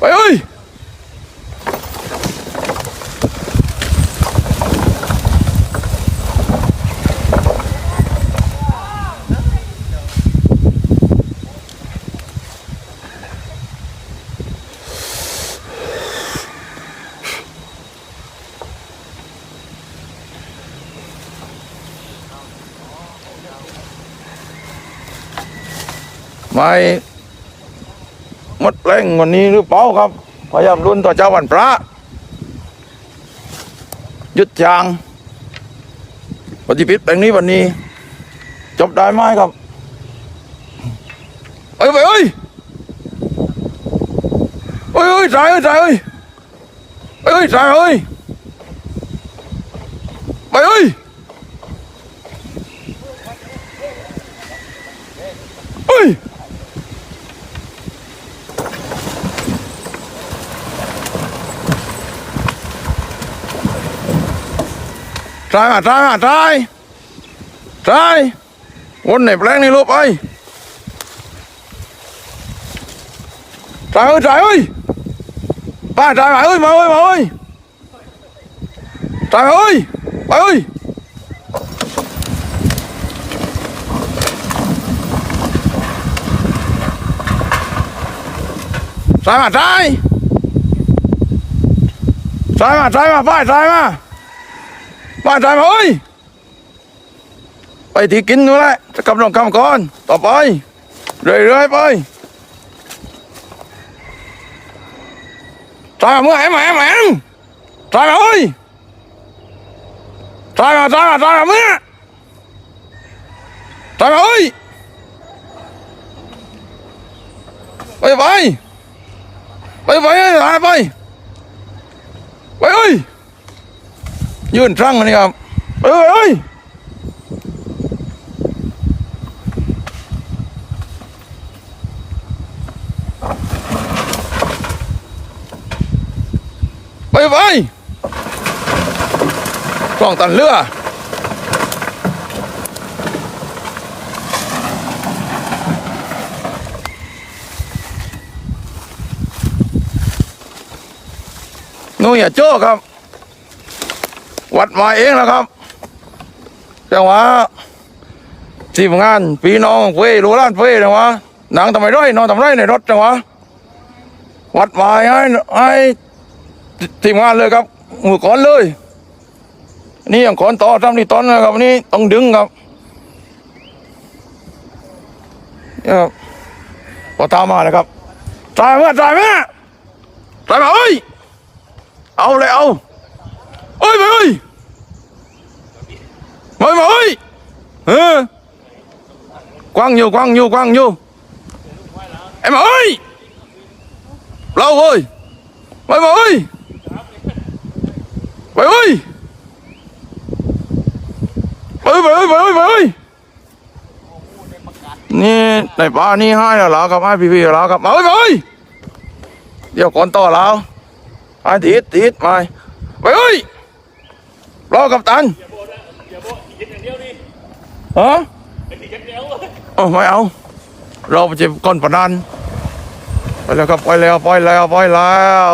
ไปเอ้ยไมดแรงวันนี้หรือเปล่าครับ พยายามรุนต่อเจ้าวันพระ ยุดยางปฏิพิษแปลงนี้วันนี้ จบได้ไหมครับเอ้ยไปเอ้ยเอ้ยเอ้ยตายเอ้ยตายเอ้ยเอ้ยตายเอ้ยไปเอ้ยเอ้ย ตายมาตายมาตายตายวนในแปลงนี่ลูกไปตายเอ้ยตายเอ้ยป้าตายมาเอ้ยมาเอ้ยมาเอ้ยตายมาเอ้ยไปเอ้ยตายมาตายตายมาตายมาป้าตายมา มาใจมาเฮ้ยไปที่กินนู่นแหละจะกำลังกำก่อน ต่อไป เรื่อยๆไปใจาเมื่อไหร่แหมแหมใจมาเฮ้ยใจมาใจมาใจมามื่อใจมาเฮ้ยไปไปไปไปไปไปไปเฮ้ย ยื่น tran งนี่ครับเอ้ยเอ้ยไปไปกล้องตันเรือนู่นอย่าโจ้ครับ วัดมาเองนะครับจังหวะทีมงานพี่น้องเฟ้รู้ล้านเฟ้จังหวะหนังทำไมร้อยนอนทำไรในรถจังหวะวัดมาให้ให้ทีมงานเลยครับมือก่อนเลย นี่อย่างก่อนต่อทำนี่ตอนนะครับนี่ต้องดึงครับเนี่ยครับพอตามมาเลยครับตายเมื่อตายเมื่อตายมาเอ้ยเอาเลยเอา เอ้ยไปเอ้ยไปไปเอ้ยเออกว้างอยู่กว้างอยู่กว้างอยู่ไอ้มาเอ้ยเราเอ้ยไปไปเอ้ยไปเอ้ยไปไปเอ้ยไปเอ้ยไปเอ้ยนี่ในป่านี่ให้แล้วเหรอครับให้พี่พี่ๆแล้วครับมาเอ้ยไปเอ้ยเดี๋ยวก่อนต่อแล้วให้ติดติดไปไปเอ้ย รอกับตันฮะเออไม่เอา เราไปเจ็บก้อนปนันไปแล้วครับไปแล้วไปแล้วไปแล้ว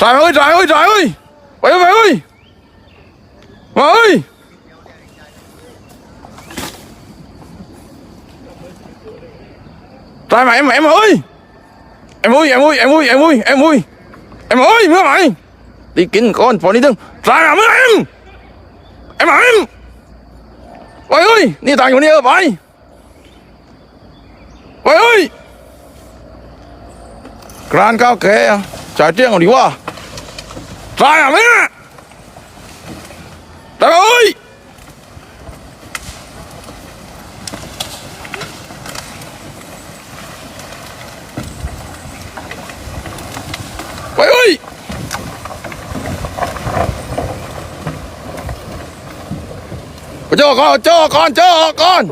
จ่ายเอ้ยจ่ายเอ้ยจ่ายเอ้ยไปไปเอ้ยมาเอ้ยจ่ายไหมแหมเอ้ยไอ้มุ้ยไอ้มุ้ยไอ้มุ้ยไอ้มุ้ย ไอ้มุ้ยไอ้มุ้ยเมื่อไหร่ đi kín con phò đi thương ra làm em em mà em Ôi ơi đi tài đi ơi bay Ôi ơi Gran cao kệ Trái triêng còn đi qua Ra làm em Trời ơi Ôi ơi โจ้ก่อนโจ้ก่อนโจ้ก่อน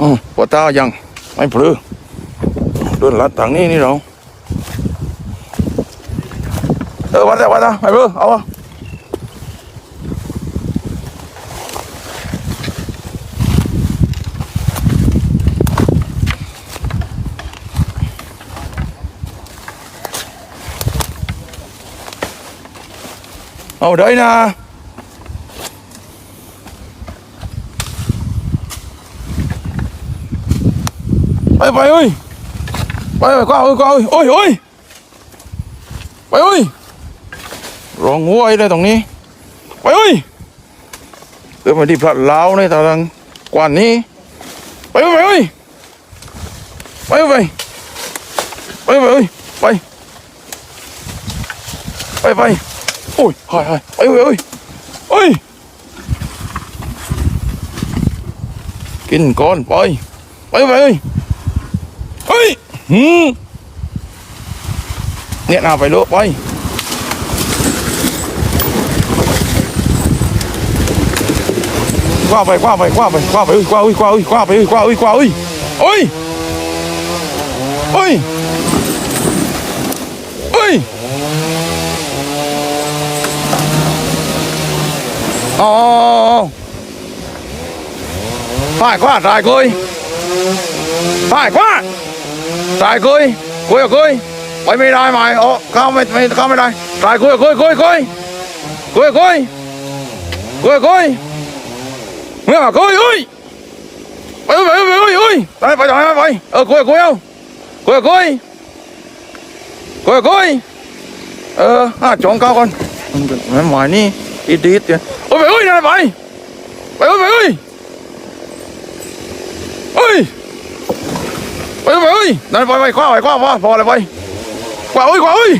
อือปวดตายัง ไม่พลือเดินลัดทางนี้นี่เราเออวัดแต่วัดนะไม่พลือเอาวะ เอาได้นะไปไปเอ้ยไปไปก้าเอ้ยกว้าเอ้ยโอ้ยโอ้ยไปเอ้ยรองหัวไอ้เลยตรงนี้ไปเอ้ยเดินมาที่พระลาในทางกวนนี้ไปไปเอ้ยไปไปไปไปเอ้ยไปไปไปไปไปไปไป Ôi, hai hai Ôi ôi ôi. Ôi. Kinh con, ôi. Ôi ôi ôi. Ôi. Hừ. Nhẹ nào phải lộ, ôi. qua vậy qua vậy qua vậy qua vậy qua ui qua ui qua vậy qua ui qua ui qua ui ui ui ồ phải quá dài coi phải quá dài coi coi à coi mày mày đai mày ồ không mày mày không mày đai dài coi coi coi coi coi coi coi coi nghe mà coi ơi ไปไปไปไปเอ้ยไปไปไปไปเออคุยคุยเอาคุยคุยคุยคุยเออห้าจองเก้าก่อนมันหมายนี่อีดีดเนี่ Ít ít kìa Ôi mày ơi này mày. Mày ơi mày ơi. Ôi. Mày ơi. Mày ơi Này mày mày qua mày qua qua Vò này mày. Qua ơi qua ơi.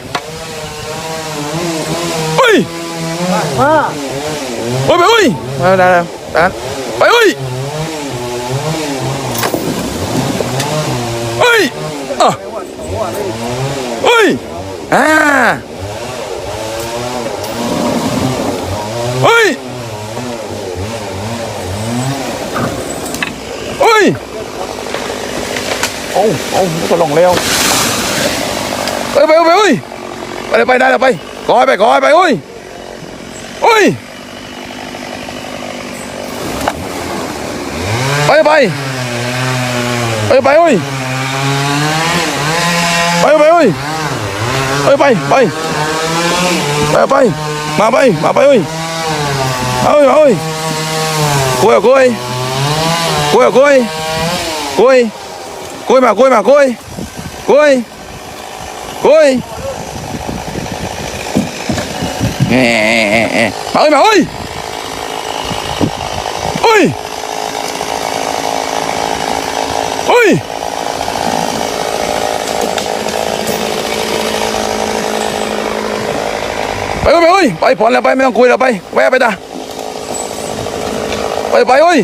Ôi. Ôi mày ơi. Đây đây đây Mày ơi. Ôi. Ơi, À. โอ้โอ้มันก็ลงเร็วไปไปไปเอ้ยไปไปได้แล้วไปขอให้ไปขอให้ไปเอ้ยเอ้ยไปไปไปไปเอ้ยไปไปเอ้ยไปไปไปไปไปมาไปมาไปเอ้ยเอ้ยเอ้ยคุยคุยคุยคุยคุย คุยมาคุยมาคุยคุยคุยแง่มาเอ้ยมาเอ้ยเอ้ยเฮ้ยไปเอ้ยไปเอ้ยไปผ่อนแล้วไปไม่ต้องคุยแล้วไปแวะไปตาไปไปเอ้ย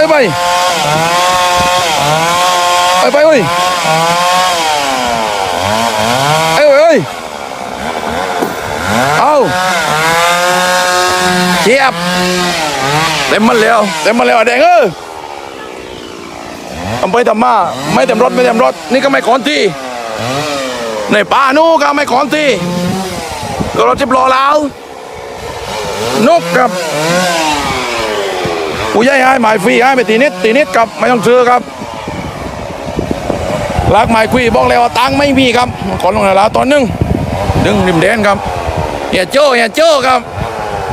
ไปไปไปไปเอ้ยเอ้ยเอ้ยเอาเจี๊ยบเต็มมันแล้วเต็มมันแล้วแดงเออทำไปทำมาไม่เต็มรถไม่เต็มรถนี่ก็ไม่ขอนที่ในป่านู้นก็ไม่ขอนที่ก็รถจิบล้อแล้วนกกับ ผู้ใหญ่ให้หมายฟรีให้ไปตีนิดตีนิดกับไม่ต้องซื้อครับรักหมายคุยบอกแล้วว่าตังไม่มีครับขอลงแล้วตอนหนึงดึงริมแดนครับเฮียโจ้เฮียโจ้ครับ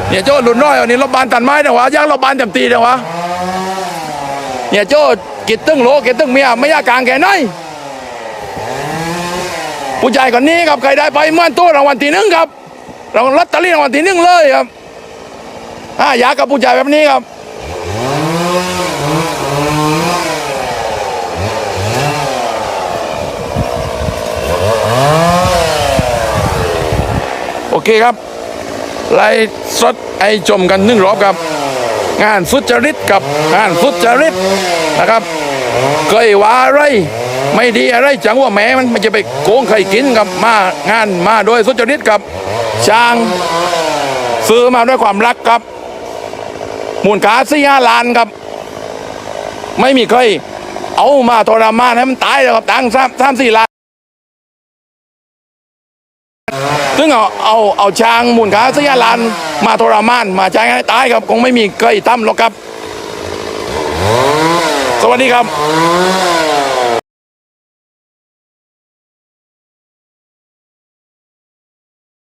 เนี่ยโจ้หลุดน้อยอันนี้รบบานตันไม้เดี๋ยววะย่างรบบานเต็มตีเดี๋ยววะเนี่ยโจ้กิดตึ้งโลกิดตึ้งเมียไม่ยากกลางแก่ไหนผู้ชายคนนี้ครับใครได้ไปม่นตัวรางวัลที่หนึ่งครับรางวัลลอตเตอรี่รางวัลที่หนึ่งเลยครับอ่าอยากกับผู้ชายแบบนี้ครับ โอเคครับ ไล่สดไอชมกันหนึ่งรอบครับ งานสุจริตกับงานสุจริตนะครับ เคยว่าอะไร ไม่ดีอะไรจังว่าแม้มันไม่จะไปโกงใครกินกับมางานมาโดยสุจริตกับช่างซื้อมาด้วยความรักครับ มูลค่าสี่ห้าล้านครับ ไม่มีใครเอามาทรมานให้มันตายเลยครับตังสามสามสี่ล้าน ซึ่งเอาเอาเอาช้างมูลค้าสี่ห้าลานมาทรมาน มาใช้ให้ตายครับ คงไม่มีเคยทำหรอกครับ สวัสดีครับ